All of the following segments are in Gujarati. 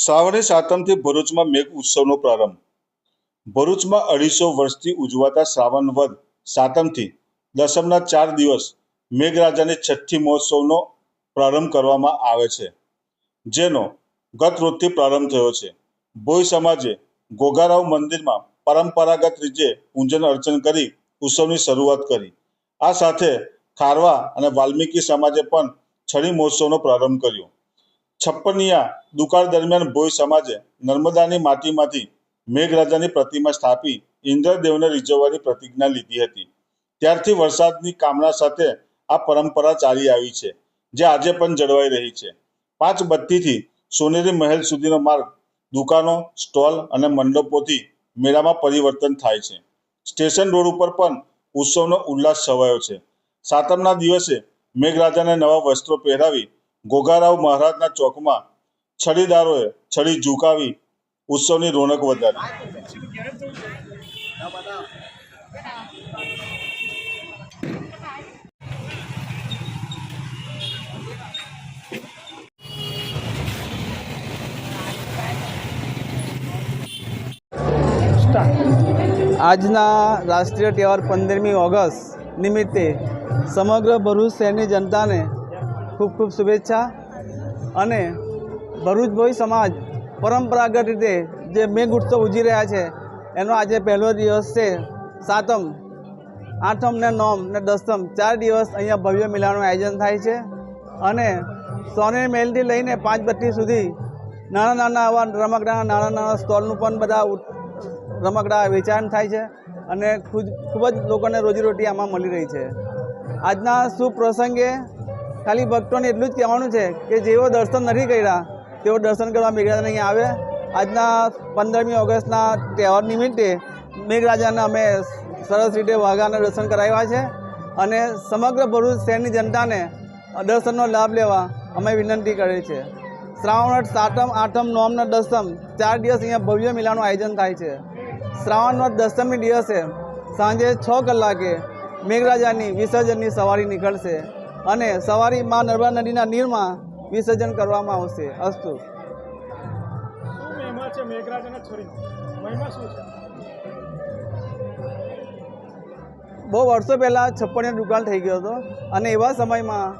શ્રાવણી સાતમથી ભરૂચમાં મેઘ ઉત્સવનો પ્રારંભ. ભરૂચમાં અઢીસો વર્ષથી ઉજવાતા શ્રાવણ વદ સાતમથી દસમના ચાર દિવસ મેઘરાજાની છઠ્ઠી મહોત્સવનો પ્રારંભ કરવામાં આવે છે, જેનો ગત રોજથી પ્રારંભ થયો છે. ભોઈ સમાજે ગોગારાવ મંદિરમાં પરંપરાગત રીતે પૂજન અર્ચન કરી ઉત્સવની શરૂઆત કરી. આ સાથે ખારવા અને વાલ્મીકી સમાજે પણ છડી મહોત્સવનો પ્રારંભ કર્યો. છપ્પનિયા દુકાળ દરમિયાન ભોઈ સમાજે નર્મદાની માટીમાંથી મેઘરાજાની પ્રતિમા સ્થાપી, ઇન્દ્રદેવને રીઝવવાની પ્રતિજ્ઞા લીધી હતી. ત્યારથી વરસાદની કામના સાથે આ પરંપરા ચાલી આવી છે, જે આજે પણ જળવાઈ રહી છે. પાંચ બત્તીથી સોનેરી મહેલ સુધીનો માર્ગ, દુકાનો, સ્ટોલ અને મંડપોથી મેળામાં પરિવર્તન થાય છે. સ્ટેશન રોડ ઉપર પણ ઉત્સવનો ઉલ્લાસ છવાયો છે. સાતમના દિવસે મેઘરાજાને નવા વસ્ત્રો પહેરાવી ઘોઘારાવ મહારાજના ચોકમાં છડીદારોએ છડી ઝુકાવી ઉત્સવની રોનક વધારી. આજના રાષ્ટ્રીય તહેવાર પંદરમી ઓગસ્ટ નિમિત્તે સમગ્ર ભરૂચ શહેરની જનતાને ખૂબ ખૂબ શુભેચ્છા અને ભરૂચ ભોઈ સમાજ પરંપરાગત રીતે જે મેઘ ઉત્સવ ઉજવી રહ્યા છે, એનો આજે પહેલો દિવસ છે. સાતમ, આઠમ ને નોમ ને દસમ ચાર દિવસ અહીંયા ભવ્ય મેળાનું આયોજન થાય છે અને સોને મહેલથી લઈને પાંચ બત્તી સુધી નાના નાના આવા રમકડાના નાના નાના સ્ટોલનું પણ બધા રમકડા વેચાણ થાય છે અને ખૂબ ખૂબ જ લોકોને રોજીરોટી આમાં મળી રહી છે. આજના શુભ પ્રસંગે ખાલી ભક્તોને એટલું જ કહેવાનું છે કે જેઓ દર્શન નથી કર્યા, તેઓ દર્શન કરવા મેઘરાજાને અહીં આવે. આજના પંદરમી ઓગસ્ટના તહેવાર નિમિત્તે મેઘરાજાને અમે સરસ રીતે વાઘાના દર્શન કરાવ્યા છે અને સમગ્ર ભરૂચ શહેરની જનતાને દર્શનનો લાભ લેવા અમે વિનંતી કરીએ છીએ. શ્રાવણ સાતમ, આઠમ નોમના દસમ ચાર દિવસ અહીંયા ભવ્ય મેળાનું આયોજન થાય છે. શ્રાવણ વદ દસમી દિવસે સાંજે છ કલાકે મેઘરાજાની વિસર્જનની સવારી નીકળશે. અને સવારી માં નર્મદા નદીના નીરમાં વિસર્જન કરવામાં આવશે. અસ્તુ. બહુ વર્ષો પહેલાં છપ્પનિયા દુકાળ થઈ ગયો હતો અને એવા સમયમાં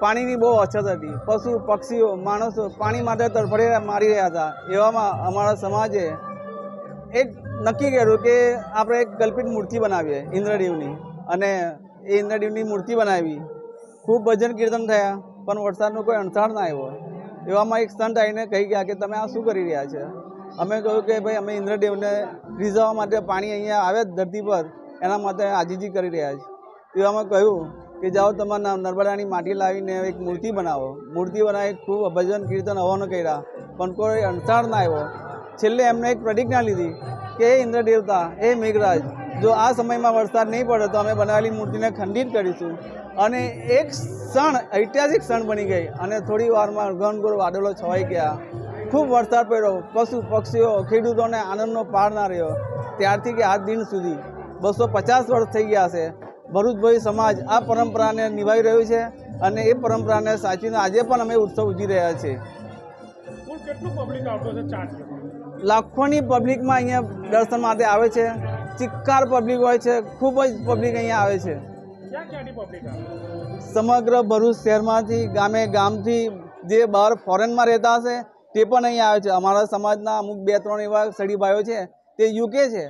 પાણીની બહુ અછત હતી. પશુ પક્ષીઓ માણસો પાણી માટે તડફડે મારી રહ્યા હતા. એવામાં અમારા સમાજે એક નક્કી કર્યું કે આપણે એક કલ્પિત મૂર્તિ બનાવીએ ઇન્દ્રદેવની. અને એ ઇન્દ્રદેવની મૂર્તિ બનાવી. ખૂબ ભજન કીર્તન થયા, પણ વરસાદનો કોઈ અણસાર ના આવ્યો. એવામાં એક સંત આવીને કહી ગયા કે, તમે આ શું કરી રહ્યા છે? અમે કહ્યું કે, ભાઈ, અમે ઇન્દ્રદેવને રીઝવવા માટે પાણી અહીંયા આવે ધરતી પર, એના માટે આજીજી કરી રહ્યા છે. એવામાં કહ્યું કે, જાઓ તમારા નર્મદાની માટી લાવીને એક મૂર્તિ બનાવો. મૂર્તિ બનાવી ખૂબ ભજન કીર્તન હવાનો કર્યા, પણ કોઈ અણસાર ના આવ્યો. છેલ્લે એમને એક પ્રતિજ્ઞા લીધી કે એ ઇન્દ્ર એ મેઘરાજ, જો આ સમયમાં વરસાદ નહીં પડે તો અમે બનાવેલી મૂર્તિને ખંડિત કરીશું. અને એક ક્ષણ ઐતિહાસિક ક્ષણ બની ગઈ અને થોડી વારમાં ઘનઘોર વાદળો છવાઈ ગયા. ખૂબ વરસાદ પડ્યો. પશુ પક્ષીઓ ખેડૂતોને આનંદનો પાર ના રહ્યો. ત્યારથી કે આજ દિન સુધી. બસો પચાસ વર્ષ થઈ ગયા છે. ભરૂચભાઈ સમાજ આ પરંપરાને નિભાવી રહ્યું છે અને એ પરંપરાને સાચવીને આજે પણ અમે ઉત્સવ ઉજવી રહ્યા છીએ. લાખોની પબ્લિકમાં અહીંયા દર્શન માટે આવે છે. ચિક્કાર પબ્લિક હોય છે. ખૂબ જ પબ્લિક અહીંયા આવે છે. સમગ્ર ભરૂચ શહેરમાંથી ગામે ગામથી જે બહાર ફોરેનમાં રહેતા હશે, તે પણ અહીંયા આવે છે. અમારા સમાજના અમુક બે ત્રણ એવા સડી ભાઈઓ છે, તે યુકે છે.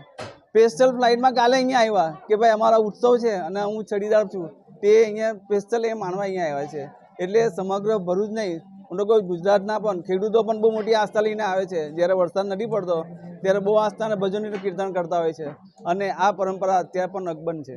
સ્પેશિયલ ફ્લાઇટમાં કાલે અહીંયા આવ્યા કે ભાઈ અમારા ઉત્સવ છે અને હું ચડીદાર છું. તે અહીંયા સ્પેશિયલ એ માણવા અહીંયા આવ્યા છે. એટલે સમગ્ર ભરૂચ નહીં મોટો કોઈ ગુજરાતના પણ ખેડૂતો પણ બહુ મોટી આસ્થા લઈને આવે છે. જ્યારે વરસાદ નથી પડતો, ત્યારે બહુ આસ્થા અને ભજનનું કીર્તન કરતા હોય છે. અને આ પરંપરા અત્યારે પણ અકબંધ છે.